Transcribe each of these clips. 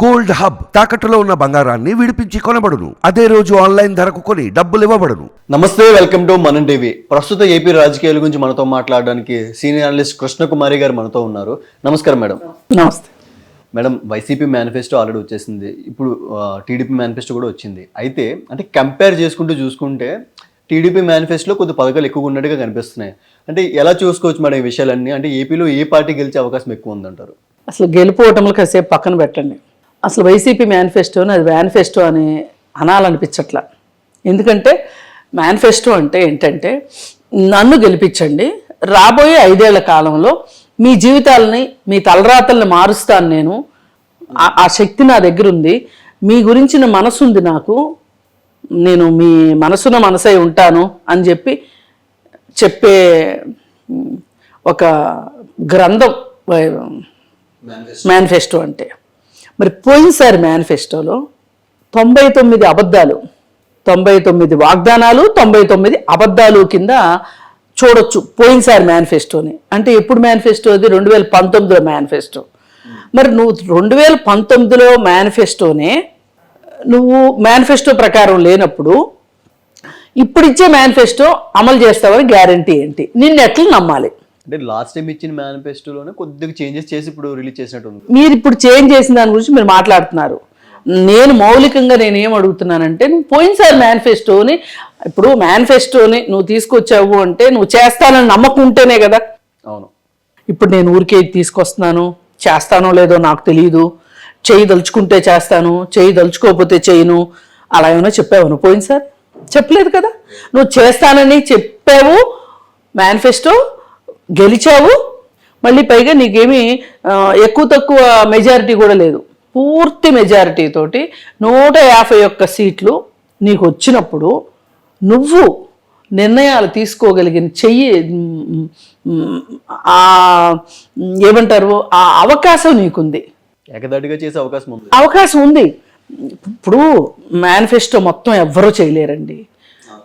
Gold hub తాకట్టులో ఉన్న బంగారాన్ని విడిపించి కొనబడును. అదే రోజు ఆన్లైన్ ధరకు కొని డబ్బులు ఇవ్వబడును. నమస్తే వెల్కమ్ టు మనం టీవీ. ప్రస్తుత ఏపీ రాజకీయాల గురించి మనతో మాట్లాడడానికి సీనియర్ అనలిస్ట్ కృష్ణకుమారి గారు మనతో ఉన్నారు. నమస్కారం మేడం. నమస్తే. మేడం వైసీపీ మేనిఫెస్టో ఆల్రెడీ వచ్చేసింది. ఇప్పుడు టీడీపీ మేనిఫెస్టో కూడా వచ్చింది. అయితే అంటే కంపేర్ చేసుకుంటూ చూసుకుంటే టీడీపీ మేనిఫెస్టోలో కొద్ది పథకాలు ఎక్కువగా ఉన్నట్టుగా కనిపిస్తున్నాయి. అంటే ఎలా చూసుకోవచ్చు మేడం ఈ విషయాలన్నీ? అంటే ఏపీలో ఏ పార్టీ గెలిచే అవకాశం ఎక్కువ ఉందంటారు? అసలు గెలుపు ఓటములు కాసేపు పక్కన పెట్టండి. అసలు వైసీపీ మేనిఫెస్టోని అది మేనిఫెస్టో అని అనాలనిపించట్లా. ఎందుకంటే మేనిఫెస్టో అంటే ఏంటంటే నన్ను గెలిపించండి రాబోయే ఐదేళ్ళ కాలంలో మీ జీవితాలని మీ తలరాతల్ని మారుస్తాను నేను. ఆ- శక్తి నా దగ్గర ఉంది. మీ గురించిన మనసు ఉంది నాకు. నేను మీ మనసున మనసై ఉంటాను అని చెప్పి చెప్పే ఒక గ్రంథం మేనిఫెస్టో అంటే. మరి పోయినసారి మేనిఫెస్టోలో తొంభై తొమ్మిది అబద్ధాలు తొంభై తొమ్మిది వాగ్దానాలు తొంభై తొమ్మిది అబద్ధాలు కింద చూడొచ్చు పోయినసారి మేనిఫెస్టోని. అంటే ఎప్పుడు మేనిఫెస్టో అది? రెండు వేల పంతొమ్మిదిలో మేనిఫెస్టో. మరి నువ్వు రెండు వేల పంతొమ్మిదిలో మేనిఫెస్టోనే నువ్వు మేనిఫెస్టో ప్రకారం లేనప్పుడు ఇప్పుడు ఇచ్చే మేనిఫెస్టో అమలు చేస్తావని గ్యారంటీ ఏంటి? నిన్ను ఎట్లా నమ్మాలి? అంటే లాస్ట్ టైం ఇచ్చిన మేనిఫెస్టోలోనే కొద్దిగా చేంజెస్ చేసి ఇప్పుడు రిలీజ్ చేసినట్టు ఉంది మీరు ఇప్పుడు చేంజ్ చేసిన దాని గురించి మీరు మాట్లాడుతున్నారు. నేను మౌలికంగా నేను ఏం అడుగుతున్నానంటే నువ్వు పోయినసారి మేనిఫెస్టోని ఇప్పుడు మేనిఫెస్టోని నువ్వు తీసుకొచ్చావు అంటే నువ్వు చేస్తానని నమ్మకం ఉంటేనే కదా. అవును. ఇప్పుడు నేను ఊరికే తీసుకొస్తున్నాను చేస్తానో లేదో నాకు తెలియదు చెయ్యి దలుచుకుంటే చేస్తాను చెయ్యి దలుచుకోకపోతే చేయను అలా ఏమైనా చెప్పావు నువ్వు పోయినసారి? చెప్పలేదు కదా. నువ్వు చేస్తానని చెప్పావు మేనిఫెస్టో గెలిచావు మళ్ళీ పైగా నీకేమీ ఎక్కువ తక్కువ మెజారిటీ కూడా లేదు. పూర్తి మెజారిటీ తోటి నూట యాభై ఒక్క సీట్లు నీకు వచ్చినప్పుడు నువ్వు నిర్ణయాలు తీసుకోగలిగిన చెయ్యి ఏమంటారు ఆ అవకాశం నీకుంది. ఏకదాటిగా చేసే అవకాశం ఉంది. అవకాశం ఉంది. ఇప్పుడు మేనిఫెస్టో మొత్తం ఎవ్వరూ చేయలేరండి.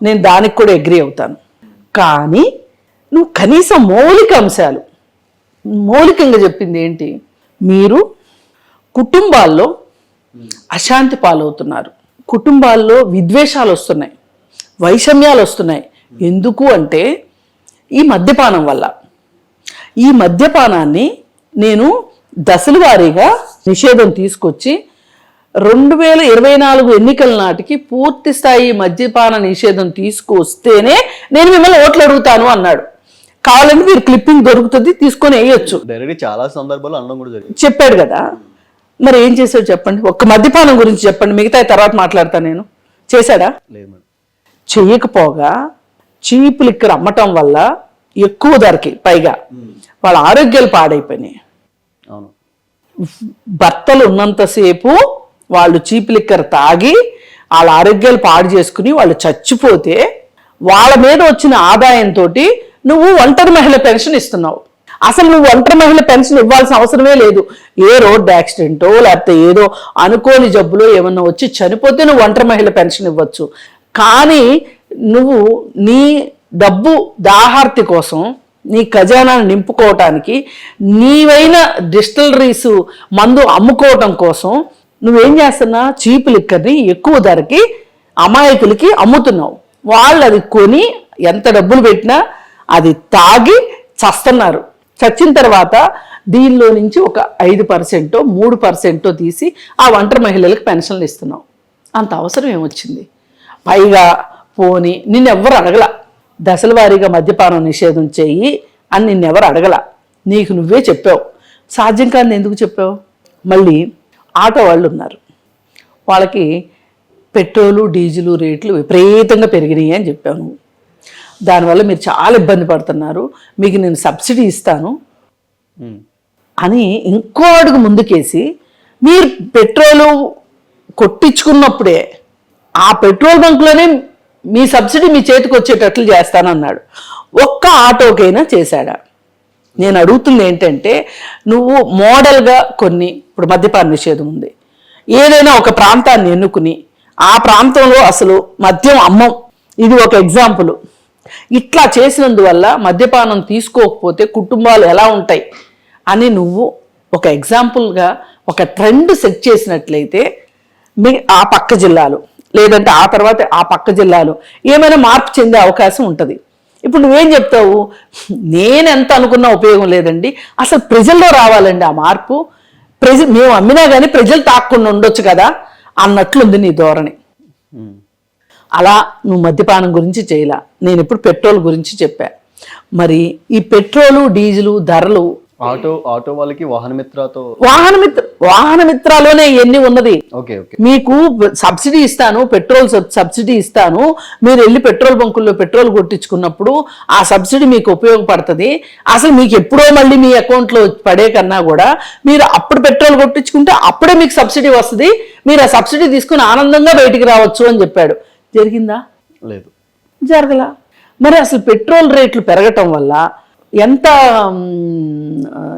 నేను దానికి కూడా అగ్రి అవుతాను. కానీ నువ్వు కనీసం మౌలిక అంశాలు. మౌలికంగా చెప్పింది ఏంటి? మీరు కుటుంబాల్లో అశాంతి పాలవుతున్నారు. కుటుంబాల్లో విద్వేషాలు వస్తున్నాయి. వైషమ్యాలు వస్తున్నాయి. ఎందుకు అంటే ఈ మద్యపానం వల్ల. ఈ మద్యపానాన్ని నేను దశల వారీగా నిషేధం తీసుకొచ్చి రెండు వేల ఇరవై నాలుగు ఎన్నికల నాటికి పూర్తి స్థాయి మద్యపాన నిషేధం తీసుకొస్తేనే నేను మిమ్మల్ని ఓట్లు అడుగుతాను అన్నాడు. కావాలంటే మీరు క్లిప్పింగ్ దొరుకుతుంది తీసుకొని వేయొచ్చు. డైరెక్ట్ చాలా సందర్భాల్లో అనడం కూడా జరిగింది. చెప్పాడు కదా. మరి ఏం చేశాడు చెప్పండి? ఒక్క మద్యపానం గురించి చెప్పండి. మిగతా తర్వాత మాట్లాడతా నేను. చేశాడా? లేదు మేడం. చేయకపోగా చీప్ లిక్కర్ అమ్మటం వల్ల ఎక్కువ ధరకి పైగా వాళ్ళ ఆరోగ్యాలు పాడైపోయినాయి. అవును. భర్తలు ఉన్నంతసేపు వాళ్ళు చీప్ లిక్కర్ తాగి వాళ్ళ ఆరోగ్యాలు పాడు చేసుకుని వాళ్ళు చచ్చిపోతే వాళ్ళ మీద వచ్చిన ఆదాయంతో నువ్వు ఒంటరి మహిళ పెన్షన్ ఇస్తున్నావు. అసలు నువ్వు ఒంటరి మహిళ పెన్షన్ ఇవ్వాల్సిన అవసరమే లేదు. ఏ రోడ్ యాక్సిడెంటో లేకపోతే ఏదో అనుకోని జబ్బులో ఏమన్నా వచ్చి చనిపోతే నువ్వు ఒంటరి మహిళ పెన్షన్ ఇవ్వచ్చు. కానీ నువ్వు నీ డబ్బు దాహార్తి కోసం నీ ఖజానాను నింపుకోవటానికి నీవైన డిస్టిలరీస్ మందు అమ్ముకోవటం కోసం నువ్వేం చేస్తున్నా చీపు లిక్కర్ని ఎక్కువ ధరకి అమాయకులకి అమ్ముతున్నావు. వాళ్ళు అది కొని ఎంత డబ్బులు పెట్టినా అది తాగి చస్తున్నారు. చచ్చిన తర్వాత దీనిలో నుంచి ఒక ఐదు పర్సెంటో మూడు పర్సెంటో తీసి ఆ ఒంటరి మహిళలకు పెన్షన్లు ఇస్తున్నాం. అంత అవసరం ఏమొచ్చింది? పైగా పోని నిన్నెవ్వరు అడగల. దశల వారీగా మద్యపానం నిషేధం చేయి అని నిన్నెవరు అడగల. నీకు నువ్వే చెప్పావు. సాధ్యం కాని ఎందుకు చెప్పావు? మళ్ళీ ఆటో వాళ్ళు ఉన్నారు. వాళ్ళకి పెట్రోలు డీజిలు రేట్లు విపరీతంగా పెరిగినాయి అని చెప్పావు నువ్వు. దానివల్ల మీరు చాలా ఇబ్బంది పడుతున్నారు. మీకు నేను సబ్సిడీ ఇస్తాను. అని ఇంకో అడుగు ముందుకేసి మీరు పెట్రోలు కొట్టించుకున్నప్పుడే ఆ పెట్రోల్ బంక్లోనే మీ సబ్సిడీ మీ చేతికి వచ్చేటట్లు చేస్తానన్నాడు. ఒక్క ఆటోకైనా చేశాడా? నేను అడుగుతుంది ఏంటంటే నువ్వు మోడల్గా కొన్ని ఇప్పుడు మద్యపాన నిషేధం ఉంది. ఏదైనా ఒక ప్రాంతాన్ని ఎన్నుకుని ఆ ప్రాంతంలో అసలు మద్యం అమ్మం. ఇది ఒక ఎగ్జాంపుల్. ఇట్లా చేసినందువల్ల మద్యపానం తీసుకోకపోతే కుటుంబాలు ఎలా ఉంటాయి? అని నువ్వు ఒక ఎగ్జాంపుల్గా ఒక ట్రెండ్ సెట్ చేసినట్లయితే మీ ఆ పక్క జిల్లాలు లేదంటే ఆ తర్వాత ఆ పక్క జిల్లాలు ఏమైనా మార్పు చెందే అవకాశం ఉంటుంది. ఇప్పుడు నువ్వేం చెప్తావు? నేను ఎంత అనుకున్నా ఉపయోగం లేదండి. అసలు ప్రజల్లో రావాలండి ఆ మార్పు. ప్రజ మేము అమ్మినా కానీ ప్రజలు తాక్కుండా ఉండొచ్చు కదా అన్నట్లుంది నీ ధోరణి. అలా నువ్వు మద్యపానం గురించి చేయలా. నేను ఇప్పుడు పెట్రోల్ గురించి చెప్పా. మరి ఈ పెట్రోలు డీజిలు ధరలు ఆటో ఆటో వాళ్ళకి వాహన మిత్రతో వాహన మిత్ర వాహన మిత్రాలోనే ఎన్ని ఉన్నది? Okay okay. మీకు సబ్సిడీ ఇస్తాను పెట్రోల్ సబ్- సబ్సిడీ ఇస్తాను. మీరు వెళ్ళి పెట్రోల్ బంకుల్లో పెట్రోల్ కొట్టించుకున్నప్పుడు ఆ సబ్సిడీ మీకు ఉపయోగపడుతుంది. అసలు మీకు ఎప్పుడో మళ్ళీ మీ అకౌంట్లో పడే కన్నా కూడా మీరు అప్పుడు పెట్రోల్ కొట్టించుకుంటే అప్పుడే మీకు సబ్సిడీ వస్తుంది. మీరు ఆ సబ్సిడీ తీసుకుని ఆనందంగా బయటికి రావచ్చు అని చెప్పాడు. జరిగిందా? లేదు. జరగల. మరి అసలు పెట్రోల్ రేట్లు పెరగటం వల్ల ఎంత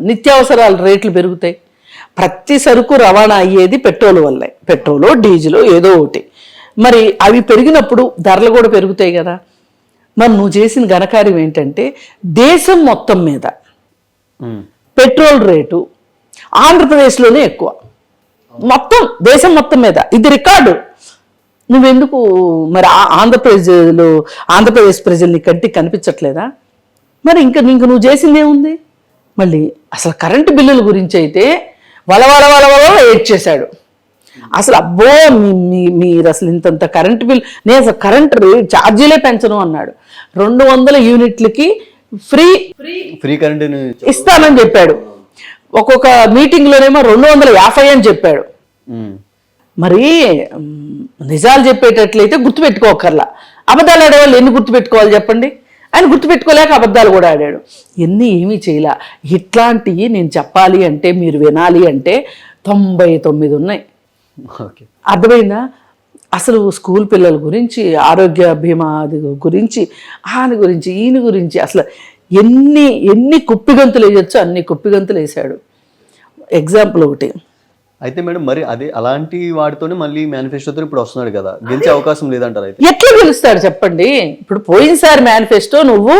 నిత్యావసరాల రేట్లు పెరుగుతాయి? ప్రతి సరుకు రవాణా అయ్యేది పెట్రోల్ వల్లే. పెట్రోలు డీజిల్ ఏదో ఒకటి. మరి అవి పెరిగినప్పుడు ధరలు కూడా పెరుగుతాయి కదా. మరి నువ్వు చేసిన ఘనకార్యం ఏంటంటే దేశం మొత్తం మీద. పెట్రోల్ రేటు ఆంధ్రప్రదేశ్లోనే ఎక్కువ. మొత్తం దేశం మొత్తం మీద. ఇది రికార్డు. నువ్వెందుకు మరి ఆంధ్రప్రదేశ్లో ఆంధ్రప్రదేశ్ ప్రజల్ని కంటికి కనిపించట్లేదా? మరి ఇంకా ఇంక నువ్వు చేసింది ఏముంది? మళ్ళీ అసలు కరెంటు బిల్లుల గురించి అయితే వల వల వల వల ఏడ్ చేశాడు అసలు అబ్బో మీ- మీరు అసలు ఇంతంత కరెంటు బిల్ నేను అసలు కరెంట్ రేట్ ఛార్జీలే పెంచను అన్నాడు. రెండు వందల యూనిట్లకి ఫ్రీ ఫ్రీ కరెంట్ ఇస్తానని చెప్పాడు. ఒక్కొక్క మీటింగ్లోనేమో రెండు వందల యాభై అని చెప్పాడు. మరి నిజాలు చెప్పేటట్లయితే గుర్తుపెట్టుకోకర్లా. అబద్ధాలు ఆడేవాళ్ళు ఎన్ని గుర్తుపెట్టుకోవాలి చెప్పండి? ఆయన గుర్తుపెట్టుకోలేక అబద్ధాలు కూడా ఆడాడు. ఎన్ని ఏమీ చేయలే. ఇట్లాంటివి నేను చెప్పాలి అంటే మీరు వినాలి అంటే తొంభై తొమ్మిది ఉన్నాయి. ఓకే. అర్థమైందా? అసలు స్కూల్ పిల్లల గురించి ఆరోగ్య బీమా గురించి ఆయన గురించి ఈయన గురించి అసలు ఎన్ని ఎన్ని కుప్పిగంతులు వేయొచ్చు అన్ని కుప్పిగంతులు వేసాడు ఎగ్జాంపుల్ ఒకటి. అయితే మేడం మరి అదే అలాంటి వాటితోనే మళ్ళీ మేనిఫెస్టోతో ఇప్పుడు వస్తున్నాడు కదా. గెలిచే అవకాశం లేదంటారు అయితే? ఎట్లా గెలుస్తాడు చెప్పండి? ఇప్పుడు పోయినసారి మేనిఫెస్టో నువ్వు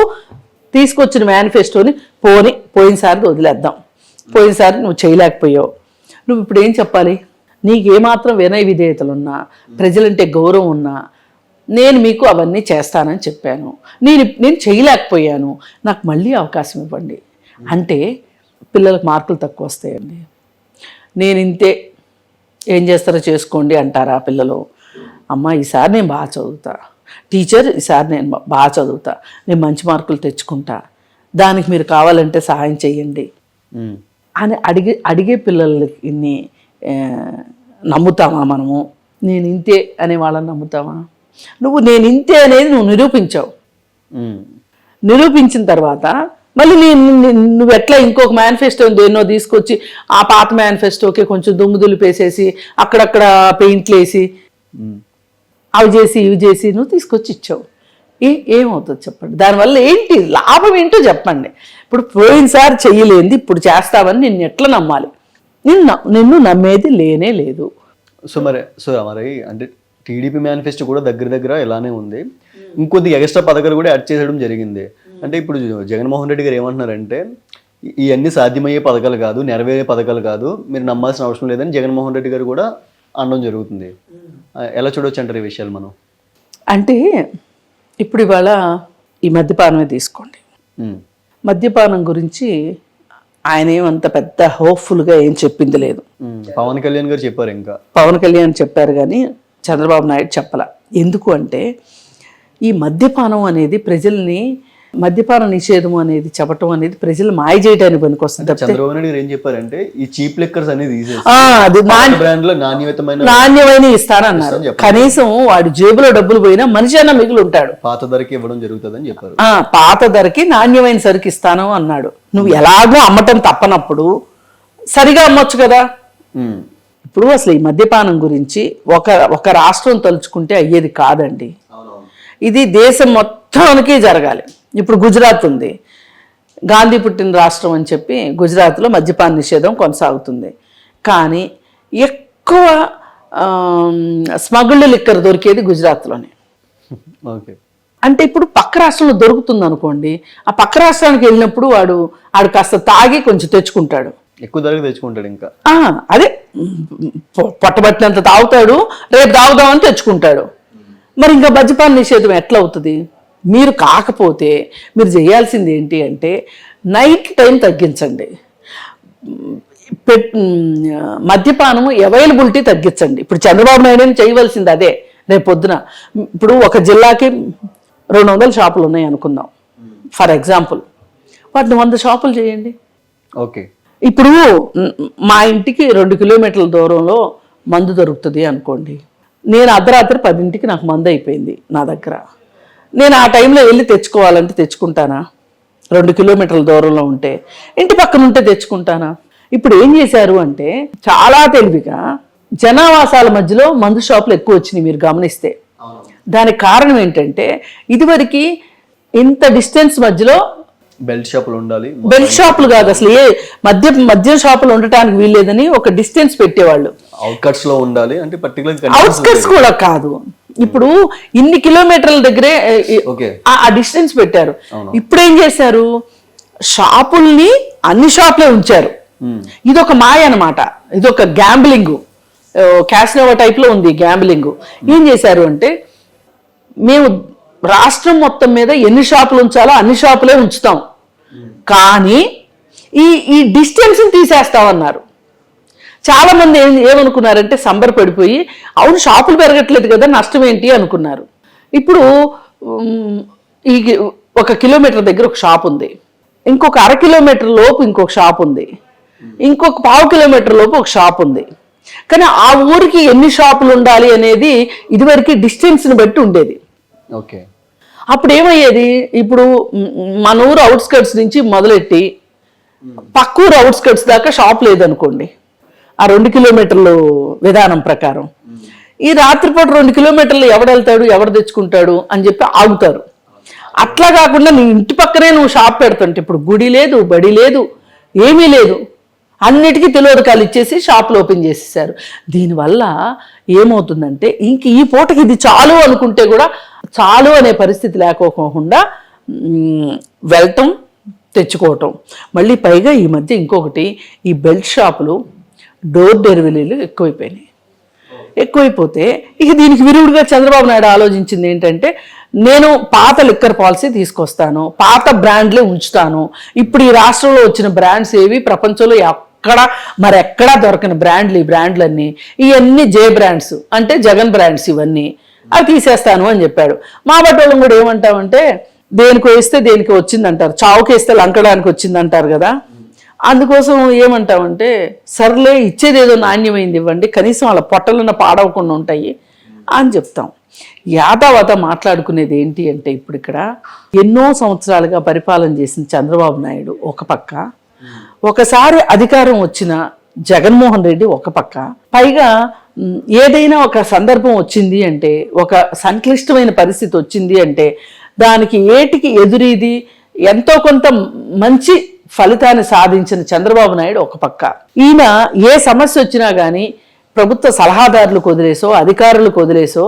తీసుకొచ్చిన మేనిఫెస్టోని పోని పోయినసారి వదిలేద్దాం. పోయినసారి నువ్వు చేయలేకపోయావు. నువ్వు ఇప్పుడు ఏం చెప్పాలి? నీకు ఏమాత్రం వినయ విధేయతలు ఉన్నా ప్రజలంటే గౌరవం ఉన్నా నేను మీకు అవన్నీ చేస్తానని చెప్పాను. నేను నేను చేయలేకపోయాను. నాకు మళ్ళీ అవకాశం ఇవ్వండి. అంటే పిల్లలకు మార్కులు తక్కువ వస్తాయండి. నేను ఇంతే ఏం చేస్తారో చేసుకోండి అంటారా పిల్లలు. అమ్మ ఈసారి నేను బాగా చదువుతా. టీచర్ ఈసారి నేను బాగా చదువుతా. నేను మంచి మార్కులు తెచ్చుకుంటా. దానికి మీరు కావాలంటే సహాయం చేయండి. అని అడిగే అడిగే పిల్లలకి నమ్ముతామా మనము? నేను ఇంతే అనే వాళ్ళని నమ్ముతామా? నువ్వు నేను ఇంతే అనేది నువ్వు నిరూపించావు. నిరూపించిన తర్వాత మళ్ళీ నేను నేను- నువ్వు ఎట్లా ఇంకొక మేనిఫెస్టో దేన్నో తీసుకొచ్చి ఆ పాత మేనిఫెస్టోకి కొంచెం దుమ్ము దులిపేసేసి అక్కడక్కడ పెయింట్లు వేసి. అవి చేసి ఇవి చేసి నువ్వు తీసుకొచ్చి ఇచ్చావు. ఏ ఏమవుతుంది చెప్పండి? దానివల్ల ఏంటి? లాభం ఏంటో చెప్పండి. ఇప్పుడు పోయినసారి చెయ్యలేంది ఇప్పుడు చేస్తావని నిన్ను ఎట్లా నమ్మాలి? నిన్ను నిన్ను నమ్మేది లేనే లేదు. సో మరి సో మరి అంటే టీడీపీ మేనిఫెస్టో కూడా దగ్గర దగ్గర ఇలానే ఉంది. ఇంకొద్ది ఎక్స్ట్రా పథకాలు కూడా యాడ్ చేసేయడం జరిగింది. అంటే ఇప్పుడు జగన్మోహన్ రెడ్డి గారు ఏమంటున్నారంటే ఇవన్నీ సాధ్యమయ్యే పథకాలు కాదు నెరవేరే పథకాలు కాదు మీరు నమ్మాల్సిన అవసరం లేదని జగన్మోహన్ రెడ్డి గారు కూడా అనడం జరుగుతుంది. ఎలా చూడొచ్చు అంటారు ఈ విషయాలు మనం? అంటే ఇప్పుడు ఇవాళ ఈ మద్యపానమే తీసుకోండి. మద్యపానం గురించి ఆయన ఏమంత పెద్ద హోప్ఫుల్గా ఏం చెప్పింది లేదు. పవన్ కళ్యాణ్ గారు చెప్పారు ఇంకా. పవన్ కళ్యాణ్ చెప్పారు కానీ చంద్రబాబు నాయుడు చెప్పల. ఎందుకు అంటే ఈ మద్యపానం అనేది ప్రజల్ని మద్యపాన నిషేధం అనేది చెప్పటం అనేది ప్రజలు మాయ చేయడానికి పనికొస్తుంది చంద్రబాబు నాయుడు ఏం చెప్పారంటే ఈ చీప్ లెక్కర్స్ అనేది నాణ్యమైన ఇస్తానన్నారు కనీసం వాడి జేబులో డబ్బులు పోయినా మనిషి అన్న మిగిలి ఉంటాడు. పాత ధరకి ఇవ్వడం జరుగుతుందని చెప్పారు. ఆ పాత ధరకి నాణ్యమైన సరుకు ఇస్తాను అన్నాడు. నువ్వు ఎలాగో అమ్మటం తప్పనప్పుడు సరిగా అమ్మొచ్చు కదా. ఇప్పుడు అసలు ఈ మద్యపానం గురించి ఒక ఒక రాష్ట్రం తలుచుకుంటే అయ్యేది కాదండి. ఇది దేశం మొత్తానికి జరగాలి. ఇప్పుడు గుజరాత్ ఉంది. గాంధీ పుట్టిన రాష్ట్రం అని చెప్పి గుజరాత్లో మద్యపాన నిషేధం కొనసాగుతుంది. కానీ ఎక్కువ స్మగుల్డ్ లిక్కర్ దొరికేది గుజరాత్లోనే. ఓకే. అంటే ఇప్పుడు పక్క రాష్ట్రంలో దొరుకుతుంది అనుకోండి ఆ పక్క రాష్ట్రానికి వెళ్ళినప్పుడు వాడు ఆడు కాస్త తాగి కొంచెం తెచ్చుకుంటాడు. ఎక్కువ ధరకు తెచ్చుకుంటాడు ఇంకా. అదే పొట్టబట్టినంత తాగుతాడు రేపు తాగుదామని తెచ్చుకుంటాడు. మరి ఇంకా మద్యపాన నిషేధం ఎట్లా అవుతుంది? మీరు కాకపోతే మీరు చేయాల్సింది ఏంటి అంటే నైట్ టైం తగ్గించండి. పెట్ మద్యపానం అవైలబిలిటీ తగ్గించండి. ఇప్పుడు చంద్రబాబు నాయుడు చేయవలసింది అదే రేపు పొద్దున. ఇప్పుడు ఒక జిల్లాకి రెండు వందల షాపులు ఉన్నాయి అనుకుందాం. For example. వాటిని వంద షాపులు చేయండి. ఓకే. ఇప్పుడు మా ఇంటికి రెండు కిలోమీటర్ల దూరంలో మందు దొరుకుతుంది అనుకోండి. నేను అర్ధరాత్రి పదింటికి నాకు మందు అయిపోయింది నా దగ్గర. నేను ఆ టైంలో వెళ్ళి తెచ్చుకోవాలంటే తెచ్చుకుంటానా? రెండు కిలోమీటర్ల దూరంలో ఉంటే. ఇంటి పక్కన ఉంటే తెచ్చుకుంటానా? ఇప్పుడు ఏం చేశారు అంటే చాలా తెలివిగా జనావాసాల మధ్యలో మందు షాపులు ఎక్కువ వచ్చినాయి మీరు గమనిస్తే. దానికి కారణం ఏంటంటే ఇదివరకు ఇంత డిస్టెన్స్ మధ్యలో బెల్ట్ షాపులు ఉండాలి. బెల్ట్ షాపులు కాదు అసలు ఏ మద్య మద్యం షాపులు ఉండటానికి వీల్లేదని ఒక డిస్టెన్స్ పెట్టేవాళ్ళు. అవుట్కట్స్లో ఉండాలి అంటే పర్టికులర్ అవుట్స్కట్స్ కూడా కాదు. ఇప్పుడు ఇన్ని కిలోమీటర్ల దగ్గరే ఆ- డిస్టెన్స్ పెట్టారు. ఇప్పుడు ఏం చేశారు? షాపుల్ని అన్ని షాపులే ఉంచారు. ఇది ఒక మాయ అనమాట ఇది ఒక గ్యాంబ్లింగ్ క్యాసినోవా టైప్లో ఉంది గ్యాంబ్లింగ్. ఏం చేశారు అంటే మేము రాష్ట్రం మొత్తం మీద ఎన్ని షాపులు ఉంచాలో అన్ని షాపులే ఉంచుతాం. కానీ ఈ ఈ డిస్టెన్స్ తీసేస్తామన్నారు. చాలా మంది ఏం ఏమనుకున్నారంటే సంబరపడిపోయి అవును షాపులు పెరగట్లేదు కదా నష్టం ఏంటి? అనుకున్నారు. ఇప్పుడు ఈ ఒక కిలోమీటర్ దగ్గర ఒక షాప్ ఉంది. ఇంకొక అర కిలోమీటర్ లోపు ఇంకొక షాప్ ఉంది. ఇంకొక పావు కిలోమీటర్ లోపు ఒక షాప్ ఉంది. కానీ ఆ ఊరికి ఎన్ని షాపులు ఉండాలి అనేది ఇదివరకు డిస్టెన్స్ని బట్టి ఉండేది. ఓకే. అప్పుడు ఏమయ్యేది? ఇప్పుడు మన ఊరు అవుట్స్కట్స్ నుంచి మొదలెట్టి పక్క ఊరు అవుట్స్కట్స్ దాకా షాప్ లేదనుకోండి. ఆ రెండు కిలోమీటర్లు విధానం ప్రకారం. ఈ రాత్రిపూట రెండు కిలోమీటర్లు ఎవడు వెళ్తాడు ఎవడు తెచ్చుకుంటాడు అని చెప్పి ఆగుతారు. అట్లా కాకుండా నీ ఇంటి పక్కనే నువ్వు షాప్ పెడుతుంటే ఇప్పుడు గుడి లేదు బడి లేదు ఏమీ లేదు. అన్నిటికీ తెలియదకాలు ఇచ్చేసి షాపులు ఓపెన్ చేసేసారు దీనివల్ల ఏమవుతుందంటే ఇంక ఈ పూటకి ఇది చాలు అనుకుంటే కూడా చాలు అనే పరిస్థితి లేకోకుండా మ్, వెళ్ళటం తెచ్చుకోవటం. మళ్ళీ పైగా ఈ మధ్య ఇంకొకటి ఈ బెల్ట్ షాపులు డోర్ డెలివరీలు ఎక్కువైపోయినాయి. ఎక్కువైపోతే ఇక దీనికి విరుగుడుగా చంద్రబాబు నాయుడు ఆలోచించింది ఏంటంటే నేను పాత లిక్కర్ పాలసీ తీసుకొస్తాను పాత బ్రాండ్లే ఉంచుతాను. ఇప్పుడు ఈ రాష్ట్రంలో వచ్చిన బ్రాండ్స్ ఏవి ప్రపంచంలో ఎక్కడ మరి ఎక్కడా దొరకని బ్రాండ్లు ఈ బ్రాండ్లన్నీ ఇవన్నీ జే బ్రాండ్స్ అంటే జగన్ బ్రాండ్స్ ఇవన్నీ అవి తీసేస్తాను అని చెప్పాడు. మా బట్టోళ్ళం కూడా ఏమంటామంటే దేనికి వేస్తే దేనికి వచ్చిందంటారు చావుకి వేస్తే లంకడానికి వచ్చిందంటారు కదా. అందుకోసం ఏమంటామంటే సర్లే ఇచ్చేది ఏదో నాణ్యమైంది ఇవ్వండి కనీసం వాళ్ళ పొట్టలున్న పాడవకుండా ఉంటాయి అని చెప్తాం. యాదావాత మాట్లాడుకునేది ఏంటి అంటే ఇప్పుడు ఇక్కడ ఎన్నో సంవత్సరాలుగా పరిపాలన చేసిన చంద్రబాబు నాయుడు ఒక పక్క ఒకసారి అధికారం వచ్చిన జగన్మోహన్ రెడ్డి ఒక పక్క పైగా ఏదైనా ఒక సందర్భం వచ్చింది అంటే ఒక సంక్లిష్టమైన పరిస్థితి వచ్చింది అంటే దానికి ఏటికి ఎదురీది ఎంతో కొంత మంచి ఫలితాన్ని సాధించిన చంద్రబాబు నాయుడు ఒక పక్క. ఈయన ఏ సమస్య వచ్చినా కానీ ప్రభుత్వ సలహాదారులకు వదిలేసో అధికారులకు వదిలేసో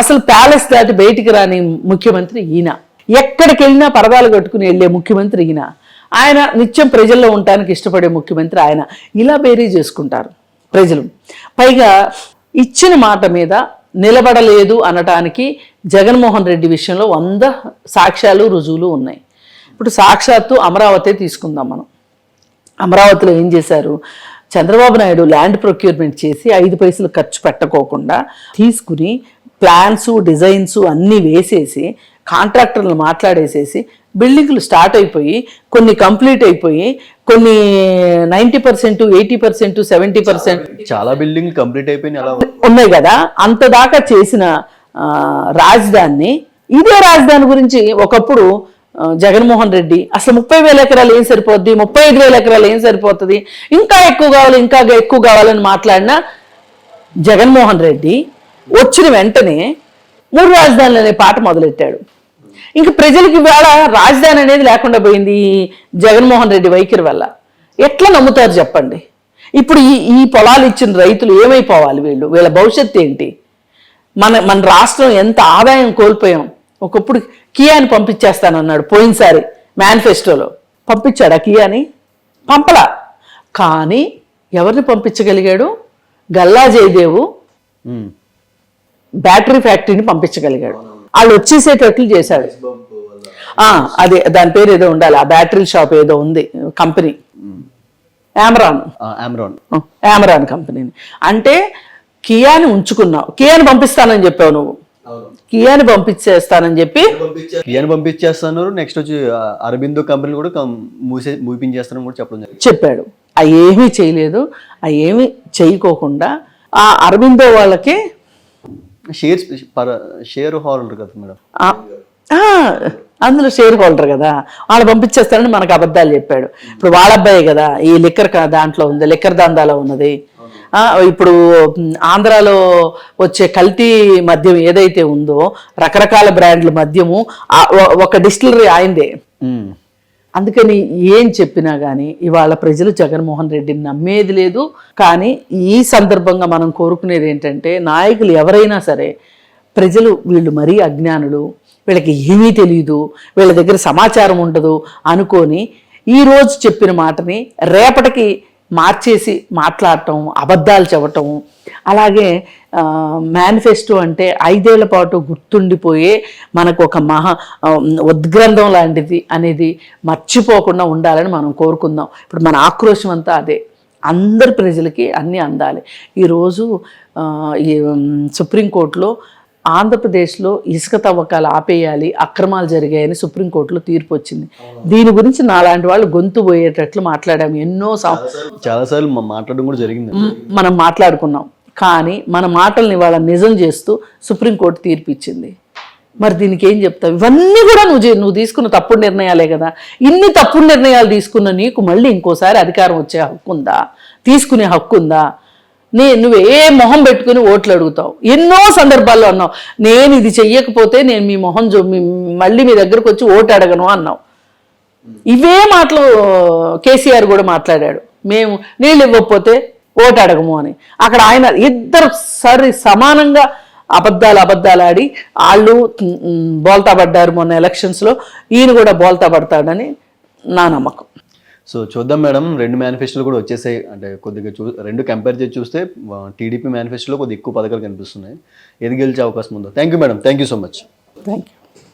అసలు ప్యాలెస్ దాటి బయటికి రాని ముఖ్యమంత్రి ఈయన. ఎక్కడికి వెళ్ళినా పరదాలు కట్టుకుని వెళ్ళే ముఖ్యమంత్రి ఈయన. ఆయన నిత్యం ప్రజల్లో ఉండటానికి ఇష్టపడే ముఖ్యమంత్రి ఆయన. ఇలా బేరీ చేసుకుంటారు ప్రజలు. పైగా ఇచ్చిన మాట మీద నిలబడలేదు అనటానికి జగన్మోహన్ రెడ్డి విషయంలో వంద సాక్ష్యాలు రుజువులు ఉన్నాయి. ఇప్పుడు సాక్షాత్తు అమరావతి తీసుకుందాం మనం. అమరావతిలో ఏం చేశారు? చంద్రబాబు నాయుడు ల్యాండ్ ప్రొక్యూర్మెంట్ చేసి ఐదు పైసలు ఖర్చు పెట్టకోకుండా తీసుకుని ప్లాన్స్ డిజైన్స్ అన్నీ వేసేసి కాంట్రాక్టర్లు మాట్లాడేసేసి బిల్డింగ్లు స్టార్ట్ అయిపోయి కొన్ని కంప్లీట్ అయిపోయి కొన్ని ninety percent eighty percent seventy percent చాలా బిల్డింగ్ కంప్లీట్ అయిపోయినాయి అలా. ఉన్నాయి కదా. అంత దాకా చేసిన ఆ, రాజధానిని ఇదే రాజధాని గురించి ఒకప్పుడు జగన్మోహన్ రెడ్డి. అసలు ముప్పై వేల ఎకరాలు ఏం సరిపోద్ది? ముప్పై ఐదు వేల ఎకరాలు ఏం సరిపోతుంది? ఇంకా ఎక్కువ కావాలి ఇంకా ఎక్కువ కావాలని మాట్లాడిన జగన్మోహన్ రెడ్డి వచ్చిన వెంటనే మూడు రాజధానులు అనే పాట మొదలెట్టాడు. ఇంక ప్రజలకి వేళ రాజధాని అనేది లేకుండా పోయింది జగన్మోహన్ రెడ్డి వైఖరి వల్ల. ఎట్లా నమ్ముతారు చెప్పండి? ఇప్పుడు ఈ ఈ పొలాలు ఇచ్చిన రైతులు ఏమైపోవాలి వీళ్ళు? వీళ్ళ భవిష్యత్తు ఏంటి? మన మన రాష్ట్రం ఎంత ఆదాయం కోల్పోయాం? ఒకప్పుడు కియాని పంపించేస్తానన్నాడు పోయినసారి మేనిఫెస్టోలో. పంపించాడా కియాని? పంపలా. కానీ ఎవరిని పంపించగలిగాడు? గల్లా జయదేవు. బ్యాటరీ ఫ్యాక్టరీని పంపించగలిగాడు. వాళ్ళు వచ్చేసేటట్లు చేశాడు. ఆ, అదే దాని పేరు ఏదో ఉండాలి. ఆ బ్యాటరీ షాప్ ఏదో ఉంది కంపెనీ. యామరాన్ ఆ, అమెరాన్ యామరాన్ కంపెనీని. అంటే కియాని ఉంచుకున్నావు. కియాని పంపిస్తానని చెప్పావు నువ్వు. కియాని పంపించేస్తానని చెప్పి కియాని పంపించేస్తున్నారు నెక్స్ట్ వచ్చి అరబిందో కంపెనీ కూడా మూసే మూపించేస్తారని కూడా చెప్పడం చెప్పాడు. ఆ ఏమీ చేయలేదు. ఆ ఏమీ చేయకోకుండా ఆ అరవిందో వాళ్ళకి షేర్స్ పర షేర్ హోల్డర్ కదా మేడం. అందులో షేర్ హోల్డర్ కదా. వాళ్ళు పంపించేస్తారని మనకు అబద్ధాలు చెప్పాడు. ఇప్పుడు వాళ్ళ అబ్బాయి కదా ఈ లిక్కర్ దాంట్లో ఉంది లిక్కర్ దందాలో ఉన్నది. ఇప్పుడు ఆంధ్రాలో వచ్చే కల్తీ మద్యం ఏదైతే ఉందో రకరకాల బ్రాండ్ల మద్యము ఒక డిస్టిలరీ ఆయిందే. అందుకని ఏం చెప్పినా కానీ ఇవాళ ప్రజలు జగన్మోహన్ రెడ్డిని నమ్మేది లేదు కానీ ఈ సందర్భంగా మనం కోరుకునేది ఏంటంటే నాయకులు ఎవరైనా సరే ప్రజలు వీళ్ళు మరీ అజ్ఞానులు వీళ్ళకి ఏమీ తెలియదు వీళ్ళ దగ్గర సమాచారం ఉండదు అనుకొని ఈ రోజు చెప్పిన మాటని రేపటికి మార్చేసి మాట్లాడటం అబద్ధాలు చెప్పటం. అలాగే మేనిఫెస్టో అంటే ఐదేళ్ళ పాటు గుర్తుండిపోయే మనకు ఒక మహా ఉద్గ్రంథం లాంటిది అనేది మర్చిపోకుండా ఉండాలని మనం కోరుకుందాం. ఇప్పుడు మన ఆక్రోశం అంతా అదే. అందరి ప్రజలకి అన్నీ అందాలి. ఈరోజు ఈ సుప్రీంకోర్టులో ఆంధ్రప్రదేశ్లో ఇసుక తవ్వకాలు ఆపేయాలి అక్రమాలు జరిగాయని సుప్రీంకోర్టులో తీర్పు వచ్చింది. దీని గురించి నాలాంటి వాళ్ళు గొంతు పోయేటట్లు మాట్లాడాము. ఎన్నో చాలాసార్లు మాట్లాడడం కూడా జరిగింది మనం మాట్లాడుకున్నాం. కానీ మన మాటల్ని వాళ్ళ నిజం చేస్తూ సుప్రీంకోర్టు తీర్పు ఇచ్చింది. మరి దీనికి ఏం చెప్తావు? ఇవన్నీ కూడా నువ్వు చే- నువ్వు తీసుకున్న తప్పుడు నిర్ణయాలే కదా. ఇన్ని తప్పుడు నిర్ణయాలు తీసుకున్న నీకు మళ్ళీ ఇంకోసారి అధికారం వచ్చే హక్కు ఉందా? తీసుకునే హక్కు ఉందా? నే నువ్వు ఏ మొహం పెట్టుకుని ఓట్లు అడుగుతావు? ఎన్నో సందర్భాల్లో అన్నావు. నేను ఇది చెయ్యకపోతే నేను మీ మొహం చూ మళ్ళీ మీ దగ్గరకు వచ్చి ఓటు అడగను అన్నావు. ఇవే మాటలు కేసీఆర్ కూడా మాట్లాడాడు. మేము నీళ్ళు ఇవ్వకపోతే ఓటు అడగము అని. అక్కడ ఆయన ఇద్దరు సరి సమానంగా అబద్ధాలు అబద్ధాలు ఆడి వాళ్ళు బోల్తా పడ్డారు మొన్న ఎలక్షన్స్లో. ఈయన కూడా బోల్తా పడతాడని నా నమ్మకం. సో చూద్దాం మేడం రెండు మేనిఫెస్టోలు కూడా వచ్చేసాయి. అంటే కొద్దిగా చూ రెండు కంపేర్ చేసి చూస్తే టీడీపీ మేనిఫెస్టోలో కొద్దిగా ఎక్కువ పథకాలు కనిపిస్తున్నాయి. ఏది గెలిచే అవకాశం ఉందో. Thank you madam thank you so much thank you